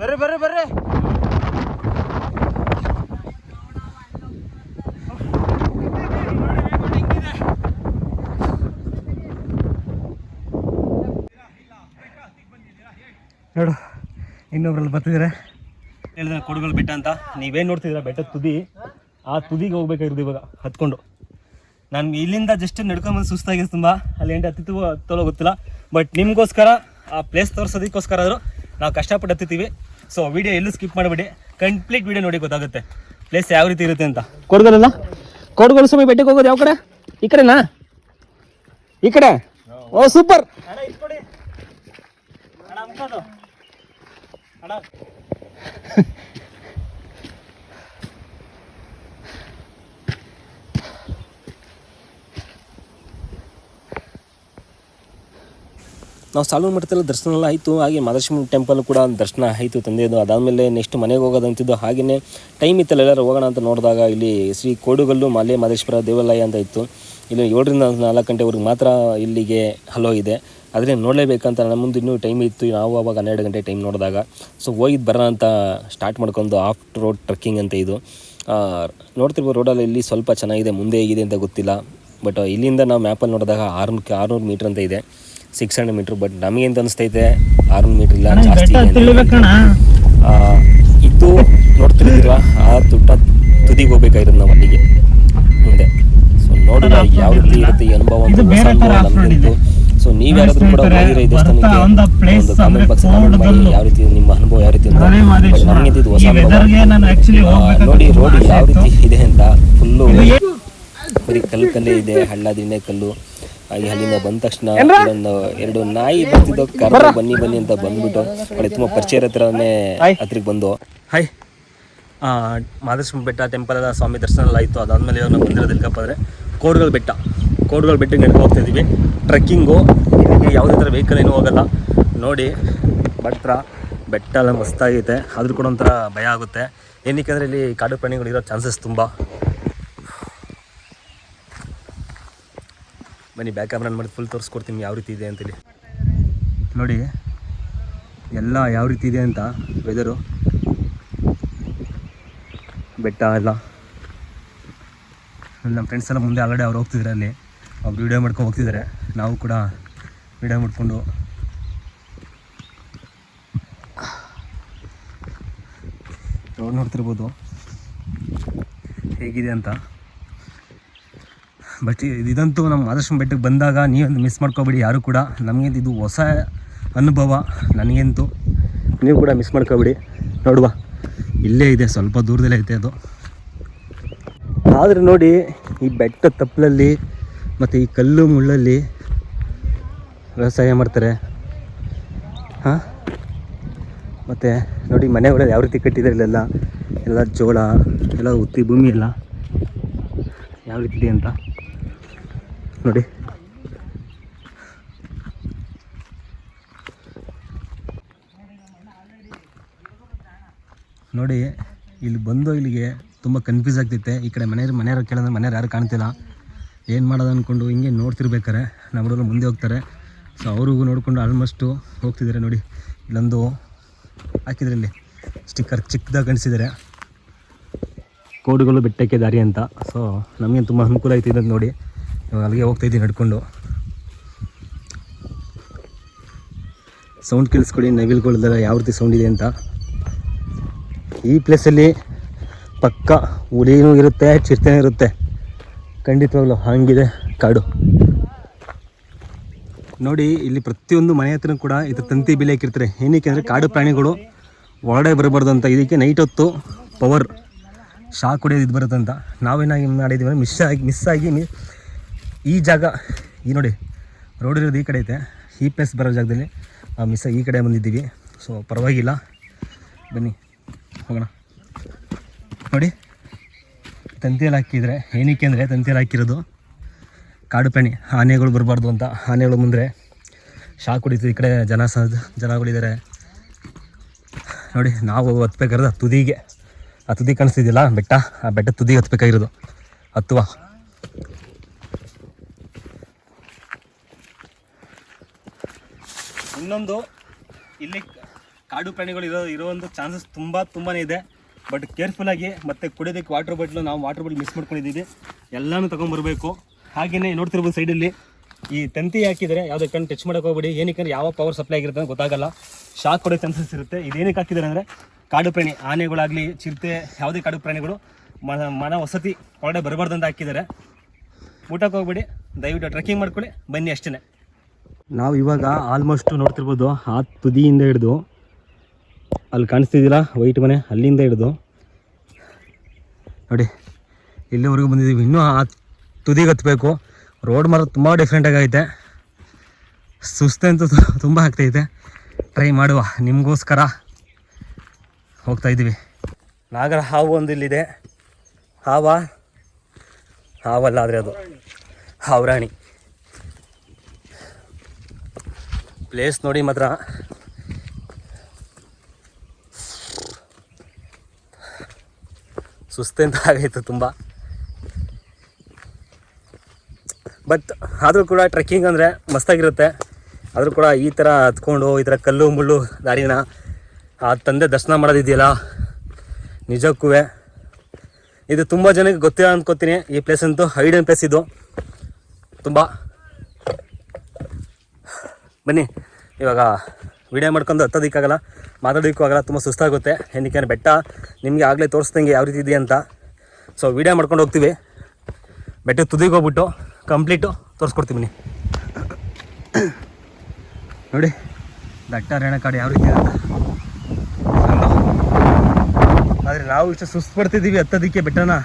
ಬರ್ರಿ ಬರ್ರಿ ಬರ್ರಿ. ನೋಡು, ಇನ್ನೊಬ್ರಲ್ಲಿ ಬರ್ತಿದ್ರೆ ಹೇಳಿದ್ರೆ ಕೊಡಗಲ್ ಬೆಟ್ಟ ಅಂತ. ನೀವೇನು ನೋಡ್ತಿದ್ದೀರಾ ಬೆಟ್ಟದ ತುದಿ? ಆ ತುದಿಗೆ ಹೋಗ್ಬೇಕಾಗಿರೋದು ಇವಾಗ, ಹತ್ಕೊಂಡು. ನಾನು ಇಲ್ಲಿಂದ ಜಸ್ಟ್ ನಡ್ಕೊಂಬಂದು ಸುಸ್ತಾಗಿದೆ ತುಂಬ. ಅಲ್ಲಿ ಎಂಟು ಹತ್ತಿತ್ತು ಹತ್ತೋಲೋ ಗೊತ್ತಿಲ್ಲ. ಬಟ್ ನಿಮಗೋಸ್ಕರ, ಆ ಪ್ಲೇಸ್ ತೋರಿಸೋದಕ್ಕೋಸ್ಕರ ಆದರೂ ನಾವು ಕಷ್ಟಪಟ್ಟು ಹತ್ತಿದ್ದೀವಿ. ಸೊ ವಿಡಿಯೋ ಎಲ್ಲೂ ಸ್ಕಿಪ್ ಮಾಡಬೇಡಿ ಕಂಪ್ಲೀಟ್ ವಿಡಿಯೋ ನೋಡಿ ಗೊತ್ತಾಗುತ್ತೆ ಪ್ಲೇಸ್ ಯಾವ ರೀತಿ ಇರುತ್ತೆ ಅಂತ ಕೊಡಗಲ್ಲ ಕೊಡಗಲ್ ಸ್ವಾಮಿ ಬೆಟ್ಟಕ್ಕೆ ಹೋಗೋದು ಯಾವ ಕಡೆ ಈ ಕಡೆನಾ ಈ ಕಡೆ ಓ ಸೂಪರ್ ನಾವು ಸಾಲೂರು ಮಠದಲ್ಲಿ ದರ್ಶನ ಎಲ್ಲ ಆಯಿತು. ಹಾಗೆ ಮಾದರ್ಶಿ ಟೆಂಪಲ್ ಕೂಡ ದರ್ಶನ ಆಯಿತು ತಂದೆಯದು ಅದಾದಮೇಲೆ ನೆಕ್ಸ್ಟ್ ಮನೆಗೆ ಹೋಗೋದಂತಿದ್ದು. ಹಾಗೆಯೇ ಟೈಮ್ ಇತ್ತಲ್ಲ ಎಲ್ಲರೂ ಹೋಗೋಣ ಅಂತ ನೋಡಿದಾಗ ಇಲ್ಲಿ ಶ್ರೀ ಕೋಡುಗಲ್ಲು ಮಾಲೆ ಮಹದೇಶ್ವರ ದೇವಾಲಯ ಅಂತ ಇತ್ತು. ಇಲ್ಲಿ ಏಳರಿಂದ ನಾಲ್ಕು ಗಂಟೆವರೆಗೆ ಮಾತ್ರ ಇಲ್ಲಿಗೆ ಹಲೋ ಇದೆ ಆದರೆ ನೋಡಲೇಬೇಕಂತ ನನ್ನ ಮುಂದೆ ಇನ್ನೂ ಟೈಮ್ ಇತ್ತು. ನಾವು ಅವಾಗ ಹನ್ನೆರಡು ಗಂಟೆ ಟೈಮ್ ನೋಡಿದಾಗ. ಸೊ ಹೋಗಿದ್ದು ಬರೋಣ ಅಂತ ಸ್ಟಾರ್ಟ್ ಮಾಡ್ಕೊಂಡು ಆಫ್ ರೋಡ್ ಟ್ರಕ್ಕಿಂಗ್ ಅಂತ ಇದು. ನೋಡ್ತಿರ್ಬೋದು ರೋಡಲ್ಲಿ ಇಲ್ಲಿ ಸ್ವಲ್ಪ ಚೆನ್ನಾಗಿದೆ, ಮುಂದೆ ಹೇಗಿದೆ ಅಂತ ಗೊತ್ತಿಲ್ಲ. ಬಟ್ ಇಲ್ಲಿಂದ ನಾವು ಮ್ಯಾಪಲ್ಲಿ ನೋಡಿದಾಗ ಆರ್ನೂರು, ಆರುನೂರು ಮೀಟ್ರ್ ಅಂತ ಇದೆ. ಸಿಕ್ಸ್ ಹಂಡ್ರೆಡ್ ಮೀಟ್ರ್ ಬಟ್ ನಮಗೆ ಅಂತ ಅನಿಸ್ತೈತೆ? ಆರ್ನೂರು ಮೀಟ್ರ್ ಇಲ್ಲ ಜಾಸ್ತಿ ಇದೆ ಅಂತ. ಆ, ಇದು ನೋಡ್ತಿರ್ತೀರ ಆ ತುಟ್ಟ ತುದಿಗೆ ಹೋಗ್ಬೇಕಾಗಿರೋದು ನಾವು ಅಲ್ಲಿಗೆ. ಮುಂದೆ. ಸೊ ನೋಡೋಣ ಯಾವ ರೀತಿ ಇರುತ್ತೆ ಈ ಅನುಭವ ಅಂತ ಹೊಸ ಅನುಭವ ನಮಗಿತ್ತು ಸೊ ನೀವು ಯಾರಾದ್ರೂ ಕೂಡ ಹೋಗಿರೋ ಈ ದೇವಸ್ಥಾನಕ್ಕೆ ಒಂದು ಕಾಮೆಂಟ್ ಬಾಕ್ಸ್ ಮಾಡಿ ಯಾವ ರೀತಿ ನಿಮ್ಮ ಅನುಭವ ಯಾವ ರೀತಿ ಅಂತ. ನಮ್ಗೆ ಇದು ಹೊಸ ಅನುಭವ. ನೋಡಿ ರೋಡ್ ಯಾವ ರೀತಿ ಇದೆ ಅಂತ. ಫುಲ್ಲು ಬರೀ ಕಲ್ಲು ಕಲ್ಲೇ ಇದೆ ಹಳ್ಳ ದಿಣ್ಣೆ ಕಲ್ಲು. ಈ ಅಲ್ಲಿಂದ ಬಂದ ತಕ್ಷಣ ಒಂದು ಎರಡು ನಾಯಿ ಬರ್ತಿದ್ದು ಕರ್ಕೊಂಡು ಬನ್ನಿ ಬನ್ನಿ ಅಂತ ಬಂದ್ಬಿಟ್ಟು ಅಲ್ಲಿ ತುಂಬ ಪರಿಚಯ ಹತ್ರನೇ ಹತ್ರಕ್ಕೆ ಬಂದು. ಹಾಯ್. ಮಾದೇಶ್ವರ ಬೆಟ್ಟ ಟೆಂಪಲ್ ಎಲ್ಲ ಸ್ವಾಮಿ ದರ್ಶನ ಎಲ್ಲ ಆಯಿತು. ಅದಾದಮೇಲೆ ಇವಾಗ ನಾವು ಬಂದಿರೋದು ಎಲ್ಕಪ್ಪ ಅಂದರೆ ಕೋಡ್ಗಲ್ ಬೆಟ್ಟ. ಕೋಡುಗಳ ಬೆಟ್ಟಕ್ಕೆ ನಡ್ಕೊ ಹೋಗ್ತಾ ಇದ್ದೀವಿ. ಟ್ರೆಕ್ಕಿಂಗು. ಇಲ್ಲಿಗೆ ಯಾವುದೇ ಥರ ವೆಹಿಕಲ್ ಏನೂ ಹೋಗಲ್ಲ. ನೋಡಿ ಭಟ್ರ ಬೆಟ್ಟ ಎಲ್ಲ ಮಸ್ತಾಗೈತೆ. ಆದರೂ ಕೂಡ ಒಂಥರ ಭಯ ಆಗುತ್ತೆ. ಏನಕ್ಕೆ ಅಂದರೆ ಇಲ್ಲಿ ಕಾಡು ಪ್ರಾಣಿಗಳು ಇರೋ ಚಾನ್ಸಸ್ ತುಂಬ. ಬನ್ನಿ ಬ್ಯಾಕ್ ಕ್ಯಾಮ್ರನ್ ಮಾಡಿ ಫುಲ್ ತೋರಿಸ್ಕೊಡ್ತೀನಿ ಯಾವ ರೀತಿ ಇದೆ ಅಂತೇಳಿ. ನೋಡಿ, ಎಲ್ಲ ಯಾವ ರೀತಿ ಇದೆ ಅಂತ ವೆದರು ಬೆಟ್ಟ ಎಲ್ಲ. ನಮ್ಮ ಫ್ರೆಂಡ್ಸ್ ಎಲ್ಲ ಮುಂದೆ ಆಲ್ರೆಡಿ ಅವ್ರು ಹೋಗ್ತಿದ್ದಾರೆ ಅಲ್ಲಿ. ಅವ್ರು ವೀಡಿಯೋ ಮಾಡ್ಕೊಂಡು ಹೋಗ್ತಿದ್ದಾರೆ ನಾವು ಕೂಡ ವೀಡಿಯೋ ಮಾಡಿಕೊಂಡು. ರೋಡ್ ನೋಡ್ತಿರ್ಬೋದು. ಹೇಗಿದೆ ಅಂತ. ಬಟ್ ಇದಂತೂ ನಮ್ಮ ಆದರ್ಶನ ಬೆಟ್ಟಕ್ಕೆ ಬಂದಾಗ ನೀವೊಂದು ಮಿಸ್ ಮಾಡ್ಕೋಬೇಡಿ, ಯಾರು ಕೂಡ. ನಮಗೇನು ಇದು ಹೊಸ ಅನುಭವ ನನಗಂತೂ. ನೀವು ಕೂಡ ಮಿಸ್ ಮಾಡ್ಕೋಬೇಡಿ. ನೋಡುವ. ಇಲ್ಲೇ ಇದೆ, ಸ್ವಲ್ಪ ದೂರದಲ್ಲೇ ಐತೆ ಅದು. ಆದರೆ ನೋಡಿ, ಈ ಬೆಟ್ಟ ತಪ್ಪಲಲ್ಲಿ ಮತ್ತು ಈ ಕಲ್ಲು ಮುಳ್ಳಲ್ಲಿ ವ್ಯವಸಾಯ ಮಾಡ್ತಾರೆ. ಹಾಂ? ಮತ್ತು ನೋಡಿ ಮನೆಗಳಲ್ಲಿ ಯಾವ ರೀತಿ ಕಟ್ಟಿದ್ದಾರೆ ಇಲ್ಲೆಲ್ಲ? ಎಲ್ಲ ಜೋಳ, ಎಲ್ಲ ಉತ್ತಿ ಭೂಮಿ ಎಲ್ಲ. ಯಾವ ರೀತಿ ಇದೆ ಅಂತ? ನೋಡಿ. ನೋಡಿ, ಇಲ್ಲಿ ಬಂದು ಇಲ್ಲಿಗೆ ತುಂಬ ಕನ್ಫ್ಯೂಸ್ ಆಗ್ತಿತ್ತೆ. ಈ ಕಡೆ ಮನೆಯವ್ರು ಮನೆಯವ್ರು ಕೇಳಿದ್ರೆ ಮನೆಯವ್ರು ಯಾರು ಕಾಣ್ತಿಲ್ಲ. ಏನು ಮಾಡೋದು ಅಂದ್ಕೊಂಡು ಹಿಂಗೆ ನೋಡ್ತಿರ್ಬೇಕಾರೆ. ನಮ್ಮ ಹುಡುಗರು ಮುಂದೆ ಹೋಗ್ತಾರೆ. ಸೊ ಅವ್ರಿಗೂ ನೋಡಿಕೊಂಡು ಆಲ್ಮೋಸ್ಟು ಹೋಗ್ತಿದ್ದಾರೆ ನೋಡಿ. ಇಲ್ಲೊಂದು ಹಾಕಿದ್ರೆ ಇಲ್ಲಿ ಸ್ಟಿಕ್ಕರ್ ಚಿಕ್ಕದಾಗಿ ಕಾಣಿಸಿದ್ದಾರೆ. ಕೋಡುಗಳು ಬೆಟ್ಟಕ್ಕೆ ದಾರಿ ಅಂತ. ಸೊ ನಮಗೆ ತುಂಬ ಅನುಕೂಲ ಆಯ್ತು ಇದಂತ ನೋಡಿ. ಇವಾಗ ಅಲ್ಲಿಗೆ ಹೋಗ್ತಾ ಇದ್ದೀನಿ ನಡ್ಕೊಂಡು. ಸೌಂಡ್ ಕೇಳಿಸ್ಕೊಡಿ ನವಿಲ್ಗಳ್ದೆಲ್ಲ ಯಾವ ರೀತಿ ಸೌಂಡ್ ಇದೆ ಅಂತ. ಈ ಪ್ಲೇಸಲ್ಲಿ ಪಕ್ಕ ಹುಲಿನೂ ಇರುತ್ತೆ ಚಿರ್ತೆ ಇರುತ್ತೆ. ಖಂಡಿತವಾಗ್ಲೂ ಹಂಗಿದೆ, ಕಾಡು. ನೋಡಿ, ಇಲ್ಲಿ ಪ್ರತಿಯೊಂದು ಮನೆ ಹತ್ರ ಕೂಡ ಇದು ತಂತಿ ಬೆಲೆ ಹಾಕಿರ್ತಾರೆ. ಏನಕ್ಕೆ ಅಂದರೆ ಕಾಡು ಪ್ರಾಣಿಗಳು ಒಳಗಡೆ ಬರಬಾರ್ದು ಅಂತ. ಇದಕ್ಕೆ ನೈಟ್ ಹೊತ್ತು ಪವರ್ ಶಾಕ್ ಹೊಡೆಯೋದು ಇದು ಬರುತ್ತಂತ ನಾವೇನಾಗಿ ಮಾಡಿದ್ದೀವಿ ಮಿಸ್ ಆಗಿ ಮಿಸ್ ಆಗಿ ಈ ಜಾಗ, ಈ ನೋಡಿ ರೋಡ್ ಇರೋದು ಈ ಕಡೆ ಐತೆ. ಈ ಪ್ಲೇಸ್ ಬರೋ ಜಾಗದಲ್ಲಿ ಮಿಸ್ ಈ ಕಡೆ ಬಂದಿದ್ದೀವಿ. ಸೊ ಪರವಾಗಿಲ್ಲ. ಬನ್ನಿ, ಹೋಗೋಣ. ನೋಡಿ, ತಂತಿಯಲ್ಲಿ ಹಾಕಿದರೆ, ಏನಕ್ಕೆ ಅಂದರೆ ತಂತಿಯಲ್ಲಿ ಹಾಕಿರೋದು ಕಾಡು ಪ್ರಾಣಿ, ಆನೆಗಳು ಬರಬಾರ್ದು ಅಂತ. ಆನೆಗಳು ಮುಂದೆ ಶಾಕ್ ಹೊಡಿತು ಈ ಕಡೆ ಜನ ಸಹ ಜನಗಳಿದ್ದಾರೆ. ನೋಡಿ, ನಾವು ಹತ್ಬೇಕಾದ್ರೆ ಆ ತುದಿಗೆ, ಆ ತುದಿ ಕಾಣಿಸ್ತಿದ್ದಿಲ್ಲ ಬೆಟ್ಟ, ಆ ಬೆಟ್ಟ ತುದಿಗೆ ಹತ್ಬೇಕಾಗಿರೋದು. ಹತ್ತುವ. ಇನ್ನೊಂದು, ಇಲ್ಲಿ ಕಾಡು ಪ್ರಾಣಿಗಳು ಇರೋ ಇರೋ ಒಂದು ಚಾನ್ಸಸ್ ತುಂಬ ತುಂಬಾ ಇದೆ. ಬಟ್ ಕೇರ್ಫುಲ್ಲಾಗಿ ಮತ್ತು ಕುಡಿಯೋದಕ್ಕೆ ವಾಟರ್ ಬಾಟ್ಲು ನಾವು ವಾಟರ್ ಬಾಟ್ಲ್ ಮಿಸ್ ಮಾಡ್ಕೊಂಡಿದ್ದೀವಿ. ಎಲ್ಲನೂ ತೊಗೊಂಬರ್ಬೇಕು ಹಾಗೆಯೇ ನೋಡ್ತಿರ್ಬೋದು ಸೈಡಲ್ಲಿ ಈ ತಂತಿ ಹಾಕಿದರೆ ಯಾವುದೇ ಕಣ್ಣು ಟಚ್ ಮಾಡೋಕೆ ಹೋಗ್ಬೇಡಿ. ಏನಕ್ಕೆ ಯಾವ ಪವರ್ ಸಪ್ಲೈ ಆಗಿರುತ್ತೆ ಅಂತ ಗೊತ್ತಾಗಲ್ಲ. ಶಾಕ್ ಕೊಡೋ ಚಾನ್ಸಸ್ ಇರುತ್ತೆ. ಇದೇನಕ್ಕೆ ಹಾಕಿದ್ದಾರೆ ಅಂದರೆ ಕಾಡು ಪ್ರಾಣಿ, ಆನೆಗಳಾಗಲಿ, ಚಿರತೆ, ಯಾವುದೇ ಕಾಡು ಪ್ರಾಣಿಗಳು ಮನ ಮನ ವಸತಿ ಒಳಗಡೆ ಬರಬಾರ್ದಂತ ಹಾಕಿದ್ದಾರೆ. ಊಟಕ್ಕೆ ಹೋಗ್ಬೇಡಿ. ದಯವಿಟ್ಟು ಟ್ರೆಕ್ಕಿಂಗ್ ಮಾಡ್ಕೊಳ್ಳಿ. ಬನ್ನಿ ಅಷ್ಟೇ ನಾವು ಇವಾಗ ಆಲ್ಮೋಸ್ಟ್ ನೋಡ್ತಿರ್ಬೋದು, ಆ ತುದಿಯಿಂದ ಹಿಡಿದು. ಅಲ್ಲಿ ಕಾಣಿಸ್ತಿದ್ದಿಲ್ಲ ವೈಟ್ ಮನೆ, ಅಲ್ಲಿಂದ ಹಿಡಿದು. ನೋಡಿ, ಇಲ್ಲಿವರೆಗೂ ಬಂದಿದ್ದೀವಿ. ಇನ್ನೂ ಆ ತುದಿಗೆ ಹತ್ತಬೇಕು ರೋಡ್ ಮಾತ್ರ ತುಂಬ ಡಿಫ್ರೆಂಟಾಗಿ ಐತೆ ಸುಸ್ತಂತೂ ತುಂಬ ಆಗ್ತೈತೆ. ಟ್ರೈ ಮಾಡುವ. ನಿಮಗೋಸ್ಕರ ಹೋಗ್ತಾ ಇದ್ದೀವಿ. ನಾಗರ ಹಾವು ಒಂದು ಇಲ್ಲಿದೆ ಹಾವ? ಹಾವಲ್ಲ ಆದರೆ ಅದು. ಹಾವ್ರಾಣಿ. ಪ್ಲೇಸ್ ನೋಡಿ ಮಾತ್ರ. ಸುಸ್ತೆಂತ ಆಗೈತು ತುಂಬ. ಬಟ್ ಆದರೂ ಕೂಡ ಟ್ರೆಕ್ಕಿಂಗ್ ಅಂದರೆ ಮಸ್ತಾಗಿರುತ್ತೆ. ಆದರೂ ಕೂಡ ಈ ಥರ ಹತ್ಕೊಂಡು, ಈ ಥರ ಕಲ್ಲು ಮುಳ್ಳು ದಾರಿನ ಆ ತಂದೆ ದರ್ಶನ ಮಾಡೋದಿದೆಯಲ್ಲ? ನಿಜಕ್ಕೂ. ಇದು ತುಂಬ ಜನಕ್ಕೆ ಗೊತ್ತಿಲ್ಲ ಅಂದ್ಕೋತೀನಿ ಈ ಪ್ಲೇಸ್ ಅಂತೂ ಹೈಡನ್ ಪ್ಲೇಸ್ ಇದು. ತುಂಬ. ಬನ್ನಿ. ಇವಾಗ ವಿಡಿಯೋ ಮಾಡ್ಕೊಂಡು ಹತ್ತೋದಕ್ಕಾಗಲ್ಲ, ಮಾತಾಡೋದಕ್ಕೂ ಆಗಲ್ಲ, ತುಂಬ ಸುಸ್ತಾಗುತ್ತೆ. ಏನಕ್ಕೆ ಬೆಟ್ಟ ನಿಮಗೆ ಆಗಲೇ ತೋರಿಸ್ದಂಗೆ ಯಾವ ರೀತಿ ಇದೆ ಅಂತ. ಸೊ ವಿಡಿಯೋ ಮಾಡ್ಕೊಂಡು ಹೋಗ್ತೀವಿ. ಬೆಟ್ಟ ತುದಿಗೆ ಹೋಗ್ಬಿಟ್ಟು ಕಂಪ್ಲೀಟು ತೋರಿಸ್ಕೊಡ್ತೀವಿ ಬನ್ನಿ. ನೋಡಿ, ದಟ್ಟ ರೇಣಕಾಡು ಯಾವ ರೀತಿ ಅಂತ. ಆದರೆ ನಾವು ಇಷ್ಟು ಸುಸ್ತು ಪಡ್ತಿದ್ದೀವಿ ಹತ್ತೋದಕ್ಕೆ ಬೆಟ್ಟನ.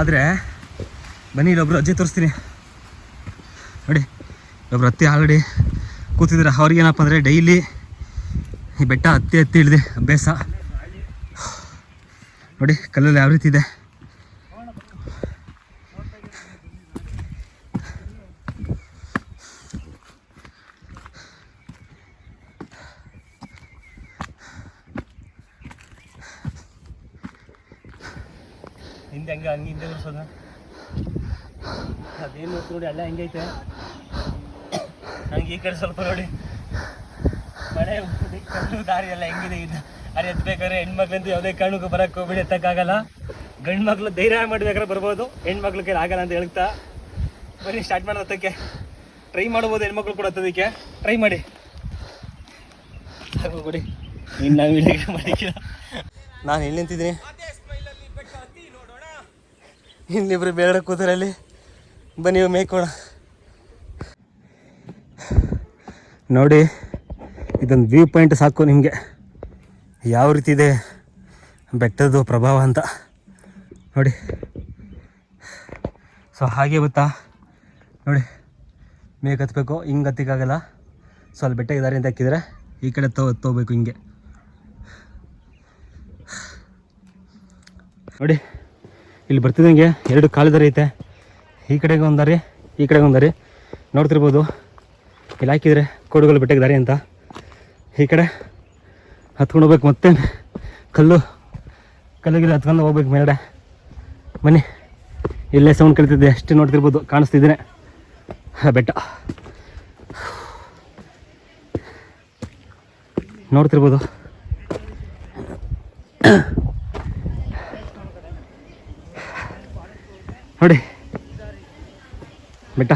ಆದರೆ ಬನ್ನಿ, ಇಲ್ಲೊಬ್ರು ಅಜ್ಜಿ ತೋರಿಸ್ತೀನಿ. ನೋಡಿ ಒಬ್ರು ಹತ್ತಿ ಆಲ್ರೆಡಿ ಕೂತಿದ್ದಾರೆ ಅವ್ರಿಗೆ ಏನಪ್ಪ ಅಂದರೆ ಡೈಲಿ ಈ ಬೆಟ್ಟ ಹತ್ತಿ ಹತ್ತಿ ಇಳಿದೆ ಅಭ್ಯಾಸ. ನೋಡಿ, ಕಲ್ಲಲ್ಲಿ ಯಾವ ರೀತಿ ಇದೆ ಹಿಂದೆ ಹಂಗೆ ಹಂಗೆ ಹಿಂದೆ ಬರ್ಸೋದ ಅದೇನು ಗೊತ್ತು ನೋಡಿ ಅಲ್ಲ ಹೆಂಗೈತೆ ನಂಗೆ ಈ ಕಡೆ ಸ್ವಲ್ಪ ನೋಡಿ. ಮಳೆ ಕಣ್ಣು ಎಲ್ಲ ಹೆಂಗಿದೆ ಇದು. ಅರೆ ಎತ್ಬೇಕಾದ್ರೆ ಹೆಣ್ಮಕ್ಳಂತೂ ಯಾವುದೇ ಕಾರಣಕ್ಕೂ ಬರಕ್ಕೆ ಹೋಗ್ಬಿಡಿ, ಎತ್ತಕ್ಕಾಗಲ್ಲ. ಗಂಡು ಮಕ್ಳು ಧೈರ್ಯ ಮಾಡ್ಬೇಕಾದ್ರೆ ಬರ್ಬೋದು ಹೆಣ್ಮಕ್ಳು ಕೈಲಿ ಆಗಲ್ಲ ಅಂತ ಹೇಳ್ತಾ. ಬನ್ನಿ ಸ್ಟಾರ್ಟ್ ಮಾಡೋದಕ್ಕೆ ಟ್ರೈ ಮಾಡ್ಬೋದು ಹೆಣ್ಮಕ್ಳು ಕೂಡ ಅದಕ್ಕೆ ಟ್ರೈ ಮಾಡಿ. ಬಿಡಿ. ಇನ್ನು ನಾವು ವಿಡಿಯೋ ಮಾಡಿಕ್ಕಿಲ್ಲ ನಾನು ಇಲ್ಲಿ ನಿಂತಿದ್ದೀನಿ? ಇನ್ನಿಬ್ರು ಬೇಡ ಕೂತರಲ್ಲಿ. ಬನ್ನಿ ಮೇಯ್ಕೋಣ ನೋಡಿ, ಇದೊಂದು ವ್ಯೂ ಪಾಯಿಂಟ್ ಸಾಕು ನಿಮಗೆ. ಯಾವ ರೀತಿ ಇದೆ? ಬೆಟ್ಟದ ಪ್ರಭಾವ ಅಂತ. ನೋಡಿ. ಸೊ ಹಾಗೆ ಗೊತ್ತಾ ನೋಡಿ ಮೇಗೆ ಹತ್ಬೇಕು, ಹಿಂಗೆ ಹತ್ತಿಕ್ಕಾಗಲ್ಲ. ಸೊ ಅಲ್ಲಿ ಬೆಟ್ಟ ಇದ್ದಾರೆ ಅಂತ ಹಾಕಿದರೆ ಈ ಕಡೆ ತೋ, ತಗೋಬೇಕು ಹಿಂಗೆ. ನೋಡಿ, ಇಲ್ಲಿ ಬರ್ತಿದ್ದಂಗೆ ಎರಡು ಕಾಲು ದಾರಿ ಐತೆ. ಈ ಕಡೆಗೆ ಒಂದಾರಿ ದಾರಿ, ಈ ಕಡೆಗೆ ಒಂದಾರಿ ದಾರಿ. ನೋಡ್ತಿರ್ಬೋದು. ಇಲ್ಲಿ ಹಾಕಿದರೆ ಕೋಡುಗಲ್ ಬೆಟ್ಟಕ್ಕೆ ದಾರಿ ಅಂತ. ಈ ಕಡೆ ಹತ್ಕೊಂಡು ಹೋಗ್ಬೇಕು ಮತ್ತೆ. ಕಲ್ಲು ಕಲ್ಲಿಗೆ ಹತ್ಕೊಂಡು ಹೋಗ್ಬೇಕು ಮೇಲ್ಗಡೆ. ಬನ್ನಿ. ಇಲ್ಲೇ ಸೌಂಡ್ ಕಲಿತಿದ್ದೆ ಅಷ್ಟು ನೋಡ್ತಿರ್ಬೋದು, ಕಾಣಿಸ್ತಿದ್ದೇನೆ. ಬೆಟ್ಟ. ನೋಡ್ತಿರ್ಬೋದು. ನೋಡಿ. ಬೆಟ್ಟ.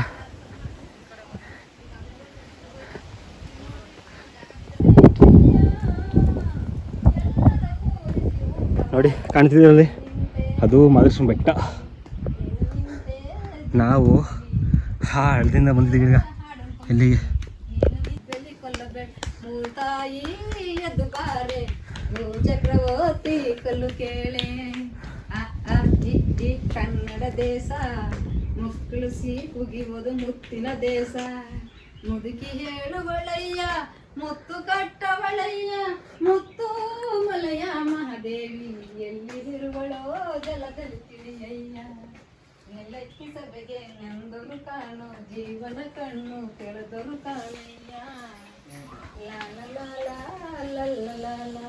ನೋಡಿ ಕಾಣ್ತಿದ್ದೀರಲ್ಲಿ ಅದು ಮಾದೇಶ್ವರ ಬೆಟ್ಟ. ನಾವು ಹಾಳದಿಂದ ಬಂದಿದ್ದೀವಿ ಈಗ. ಎಲ್ಲಿಗೆ ಚಕ್ರವರ್ತಿ ಕಲ್ಲು ಕೇಳೆ ಕನ್ನಡ ದೇಶ ಮಕ್ಕಳು ಸಿ ಕುಗಿಬೋದು ಮುತ್ತಿನ ದೇಶ. ಮುದುಕಿ ಹೇಳುವಳಯ್ಯ, ಮುತ್ತು ಕಟ್ಟವಳಯ್ಯ, ಮುತ್ತು ಮಲಯ ಮಹಾದೇವಿ ಎಲ್ಲಿರುವಳೋ ಜಲದಲ್ಲಿ ತಿಳಿಯಯ್ಯ ನೆಲಕ್ಕಿ ಸಭೆಗೆ ನಂದರು ಕಾಣು, ಜೀವನ ಕಣ್ಣು ತೆರೆದರು ಕಾಣಯ್ಯ. ಲಾಲ ಲಾಲ ಲಾಲ ಲಾ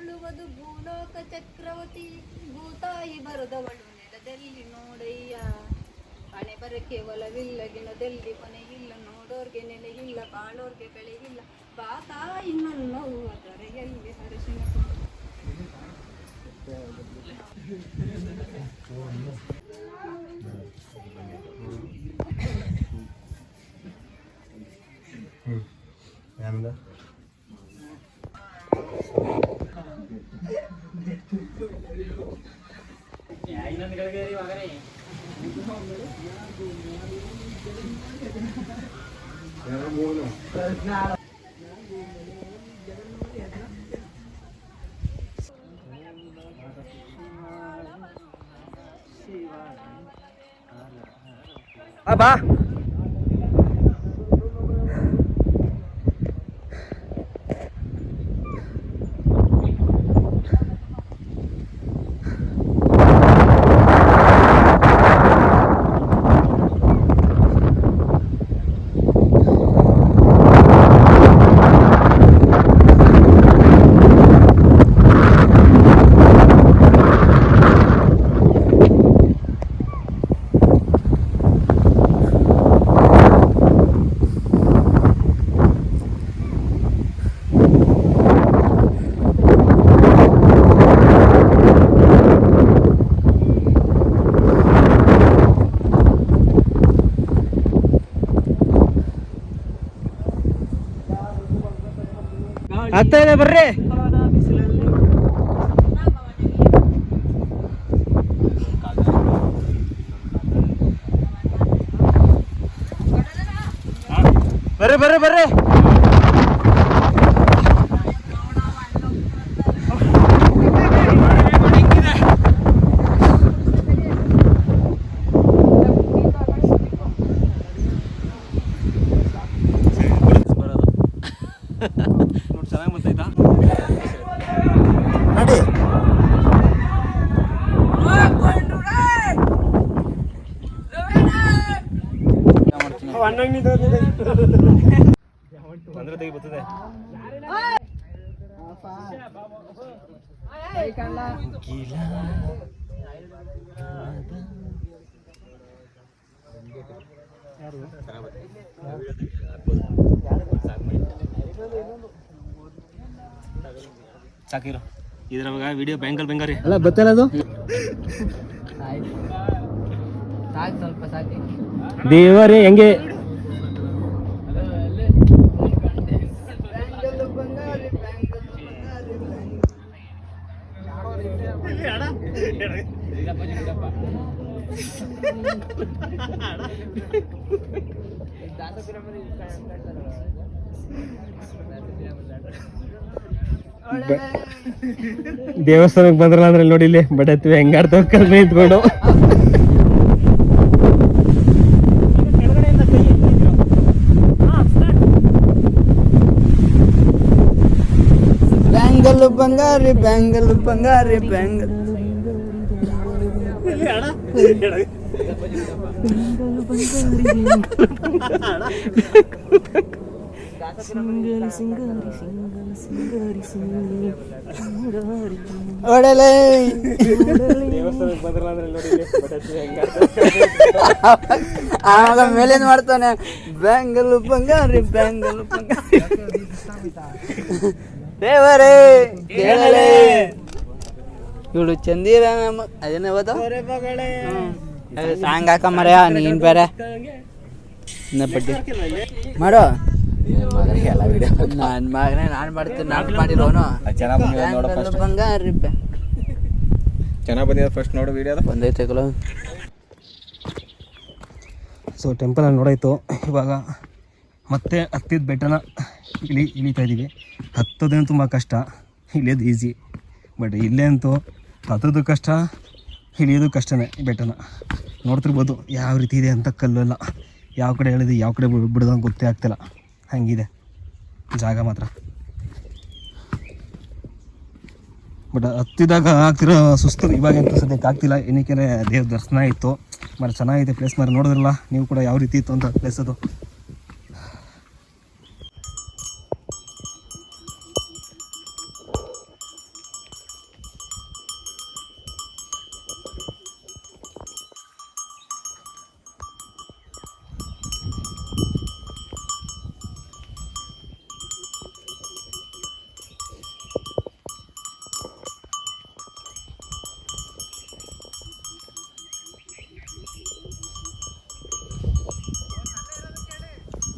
ಉರುಳುವುದು ಭೂಲೋಕ ಚಕ್ರವರ್ತಿ. ಭೂತಾಯಿ ಬರದವಳು ನೆಲದಲ್ಲಿ ನೋಡಯ್ಯ. ಹಣೆ ಬರ ಕೇವಲವಿಲ್ಲ ಗಿಣದಲ್ಲಿ ಕೊನೆಗಿಲ್ಲ ನೋಡೋರ್ಗೆ ನೆಲೆಯಿಲ್ಲ, ಬಾಳೋರ್ಗೆ ಬೆಳೆಗಿಲ್ಲ ಬಾ ತಾಯಿ ¿Qué es lo que ಆಗ್ತಾ ಇದೆ ಬರ್ರಿ. ಬರ್ರಿ ಬರ್ರಿ ಬರ್ರಿ. ಅಂದ್ರೆ ತೆಗಿ ಬರ್ತದೆ. ಸಾಕಿರು. ಇದ್ರಾಗ ವಿಡಿಯೋ ಬ್ಯಾಂಕಲ್ ಬೆಂಗಾರಿ ಅಲ್ಲ ಬತ್ತಲ್ಲ ಅದು? ದೇವರೇ ಹೆಂಗೆ? ದೇವಸ್ಥಾನಕ್ಕೆ ಬಂದ್ರಲ್ಲ ಅಂದ್ರೆ ನೋಡಿ ಇಲ್ಲಿ ಬಡತ್ವಿ ಹೆಂಗಾಡ್ತಾವ ಕಲ್ಮೆ ಇದ್ಕೊಂಡು ಬ್ಯಾಂಗಲ್ ಬಂಗಾರಿ ಬ್ಯಾಂಗಲ್ ಬಂಗಾರಿ ಬ್ಯಾಂಗಲ್ ಆಗ ಮೇಲೇನ್ ಮಾಡ್ತಾನೆ? ಬ್ಯಾಂಗಲ್ ಬಂಗಾರಿ ಬ್ಯಾಂಗಲ್ ಬಂಗಾರಿ. ದೇವರೇ ಕೇಳಲೆ. ಇವಳು ಚಂದಿರ ನಮ್ಮ ಅದೇನ ಸಾಂಗ್ ಹಾಕ ಮರ್ಯ ನೀನ್ ಬೇರೆ. ಇನ್ನ ಬಡ್ಡಿ. ಮಾಡೋ. ನಾನು ಮಗನೇ ನಾನು ಮಾಡ್ತೀನಿ ನಾನು ಮಾಡಿರೋನು ನೋಡು ಬಂಗಾರಿ ಬ್ಯಾ- ಚೆನ್ನಾಗಿ ಬಂದಿದೆ ಫಸ್ಟ್ ನೋಡು ವಿಡಿಯೋ ಬಂದೈತೆ ಕಲೋ ಸೊ ಟೆಂಪಲಲ್ಲಿ ನೋಡಾಯ್ತು. ಇವಾಗ ಮತ್ತೆ ಹತ್ತಿದ ಬೆಟ್ಟನ ಇಳಿ ಇಳಿತಾ ಇದ್ದೀವಿ ಹತ್ತೋದೇನು ತುಂಬ ಕಷ್ಟ. ಇಳಿಯೋದು ಈಸಿ ಬಟ್ ಇಲ್ಲೇ ಅಂತೂ ಹತ್ತೋದು ಕಷ್ಟ. ಹಿಡಿಯೋದು ಕಷ್ಟನೇ ಬೆಟ್ಟನ. ನೋಡ್ತಿರ್ಬೋದು ಯಾವ ರೀತಿ ಇದೆ ಅಂತ ಕಲ್ಲು ಕಲ್ಲೆಲ್ಲ ಯಾವ ಕಡೆ ಹೇಳಿದೆ ಯಾವ ಕಡೆ ಬಿಡೋದು ಅಂತ ಗೊತ್ತೇ ಆಗ್ತಿಲ್ಲ. ಹಾಗಿದೆ. ಜಾಗ ಮಾತ್ರ. ಬಟ್ ಹತ್ತಿದಾಗ ಆಗ್ತಿರೋ ಸುಸ್ತು ಇವಾಗ ಸದ್ಯಕ್ಕೆ ಆಗ್ತಿಲ್ಲ. ಏನಕ್ಕೆ ದೇವ್ರ ದರ್ಶನ ಇತ್ತು. ಮರ ಚೆನ್ನಾಗಿದೆ ಪ್ಲೇಸ್ ಮರ ನೋಡಿದ್ರಲ್ಲ? ನೀವು ಕೂಡ ಯಾವ ರೀತಿ ಇತ್ತು ಅಂತ ಪ್ಲೇಸ್ ಅದು?